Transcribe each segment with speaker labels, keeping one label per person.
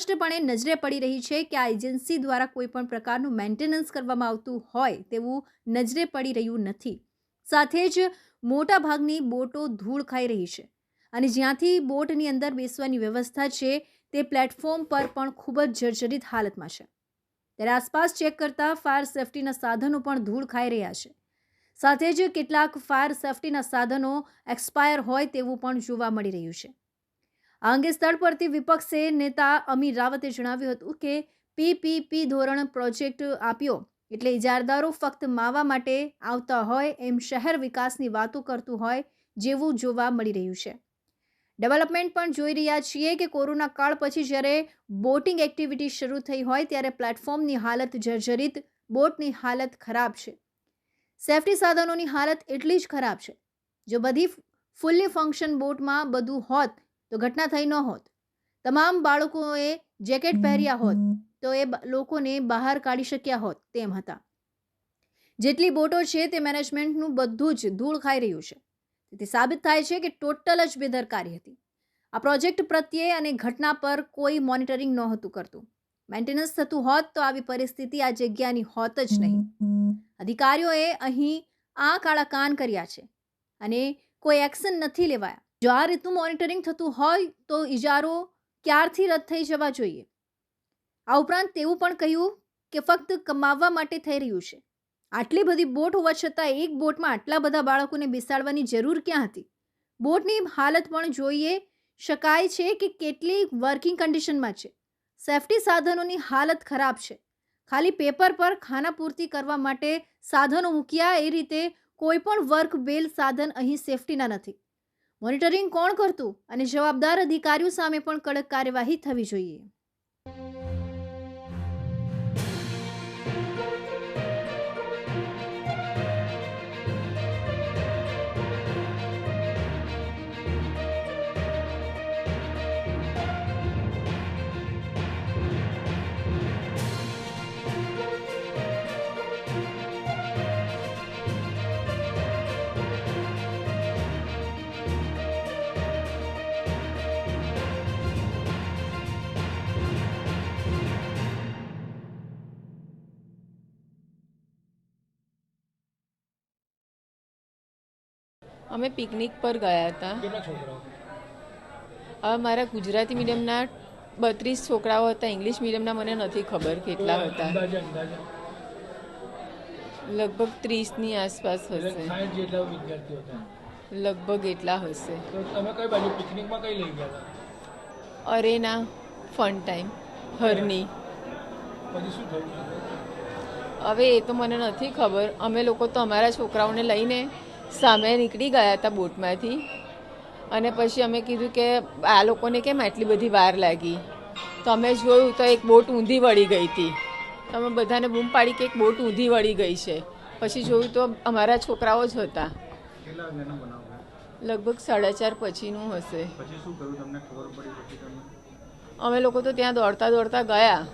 Speaker 1: સ્પષ્ટપણે નજરે પડી રહી છે કે આ એજન્સી દ્વારા કોઈપણ પ્રકારનું મેન્ટેનન્સ કરવામાં આવતું હોય તેવું નજરે પડી રહ્યું નથી. સાથે જ મોટાભાગની બોટો ધૂળ ખાઈ રહી છે અને જ્યાંથી બોટની અંદર બેસવાની વ્યવસ્થા છે તે પ્લેટફોર્મ પર પણ ખૂબ જ જર્જરિત હાલતમાં છે. ત્યારે આસપાસ ચેક કરતા ફાયર સેફટીના સાધનો પણ ધૂળ ખાઈ રહ્યા છે. સાથે જ કેટલાક ફાયર સેફટીના સાધનો એક્સપાયર હોય તેવું પણ જોવા મળી રહ્યું છે. આ અંગે સ્થળ પરથી વિપક્ષે નેતા અમીર રાવતે જણાવ્યું હતું કે પીપીપી ધોરણ પ્રોજેક્ટ આપ્યો એટલે ઇજારદારો ફક્ત માવા માટે આવતા હોય એમ શહેર વિકાસની વાતો કરતું હોય જેવું જોવા મળી રહ્યું છે. ડેવલપમેન્ટ પણ જોઈ રહ્યા છીએ કે કોરોના કાળ પછી જ્યારે બોટિંગ એક્ટિવિટી શરૂ થઈ હોય ત્યારે પ્લેટફોર્મની હાલત જર્જરિત, બોટની હાલત ખરાબ છે. સેફટી સાધનોની હાલત એટલી જ ખરાબ છે. જો બધી ફૂલ્લી ફંક્શન બોટમાં બધું હોત તો ઘટના થઈ ન હોત. તમામ બાળકોએ જેકેટ પહેર્યા હોત તો એ લોકોને બહાર કાઢી શક્યા હોત તેમ હતા. જેટલી બોટો છે તે મેનેજમેન્ટનું બધું જ ધૂળ ખાઈ રહ્યું છે. તેથી સાબિત થાય છે કે ટોટલ જ બેદરકારી હતી. આ પ્રોજેક્ટ પ્રત્યે અને ઘટના પર કોઈ મોનિટરિંગ નહોતું કરતું. મેન્ટેનન્સ થતું હોત તો આવી પરિસ્થિતિ આ જગ્યાની હોત જ નહીં. અધિકારીઓએ અહીં આ કાળા કાન કર્યા છે. અને કોઈ એક્શન નથી લેવાયા. જો આ રીતનું મોનિટરિંગ થતું હોય તો ઇજારો ક્યારથી રદ થઈ જવા જોઈએ? આ ઉપરાંત તેવું પણ કહ્યું કે ફક્ત કમાવવા માટે થઈ રહ્યું છે. આટલી બધી બોટ હોવા છતાં એક બોટમાં આટલા બધા બાળકોને બેસાડવાની જરૂર ક્યાં હતી? બોટની હાલત પણ જોઈએ શકાય છે કે કેટલી વર્કિંગ કન્ડિશનમાં છે. સેફટી સાધનોની હાલત ખરાબ છે. ખાલી પેપર પર ખાના ખાનાપૂર્તિ કરવા માટે સાધનો મૂક્યા એ રીતે કોઈ પણ વર્ક બેલ સાધન અહીં સેફટીના નથી. મોનિટરિંગ કોણ કરતું? અને જવાબદાર અધિકારીઓ સામે પણ કડક કાર્યવાહી થવી જોઈએ.
Speaker 2: અમે પિકનિક પર ગયા હતા. હવે મારા ગુજરાતી મીડિયમના બત્રીસ છોકરાઓ હતા ઇંગ્લિશ મીડિયમના મને નથી ખબર કેટલા હતા. લગભગ ત્રીસની આસપાસ હશે. લગભગ એટલા હશે.
Speaker 3: અરે
Speaker 2: ના ફન ટાઈમ હરની. હવે એ તો મને નથી ખબર. અમે લોકો તો અમારા છોકરાઓને લઈને સામે નીકળી ગયા હતા બોટમાંથી. અને પછી અમે કીધું કે આ લોકોને કેમ આટલી બધી વાર લાગી? તો અમે જોયું તો એક બોટ ઊંધી વળી ગઈ હતી. તો અમે બધાને બૂમ પાડી કે એક બોટ ઊંધી વળી ગઈ છે. પછી જોયું તો અમારા છોકરાઓ જ હતા? લગભગ સાડા ચાર પછીનું હશે. અમે લોકો તો ત્યાં દોડતા દોડતા ગયા.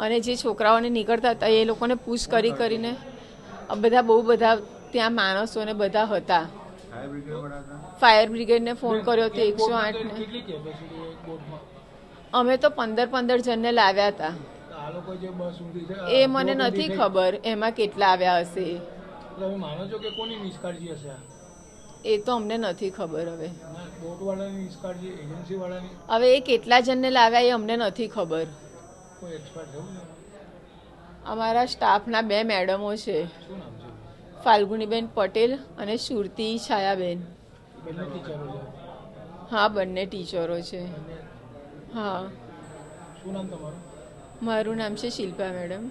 Speaker 2: અને જે છોકરાઓને નીકળતા હતા એ લોકોને પૂછ કરી કરીને બધા બહુ બધા ત્યાં માણસો ને બધા હતા.
Speaker 4: ફાયર
Speaker 2: બ્રિગેડને ફોન કર્યો હતો એકસો
Speaker 3: આઠ
Speaker 2: આઠને અમે તો પંદર પંદર જણને લાવ્યા હતા.
Speaker 3: તો આ લોકો જે બસ ઊંધી છે
Speaker 2: એ મને નથી ખબર એમાં કેટલા આવ્યા હશે. એ તો અમને નથી ખબર હવે. હવે એ કેટલા જણને લાવ્યા એ અમને નથી ખબર. અમારા સ્ટાફના બે મેડમો છે.
Speaker 3: શું નામ? છે
Speaker 2: ફાલ્ગુનીબેન પટેલ અને સુરતી છાયાબેન. હા બંને ટીચરો છે. હા. મારું નામ છે શિલ્પા મેડમ.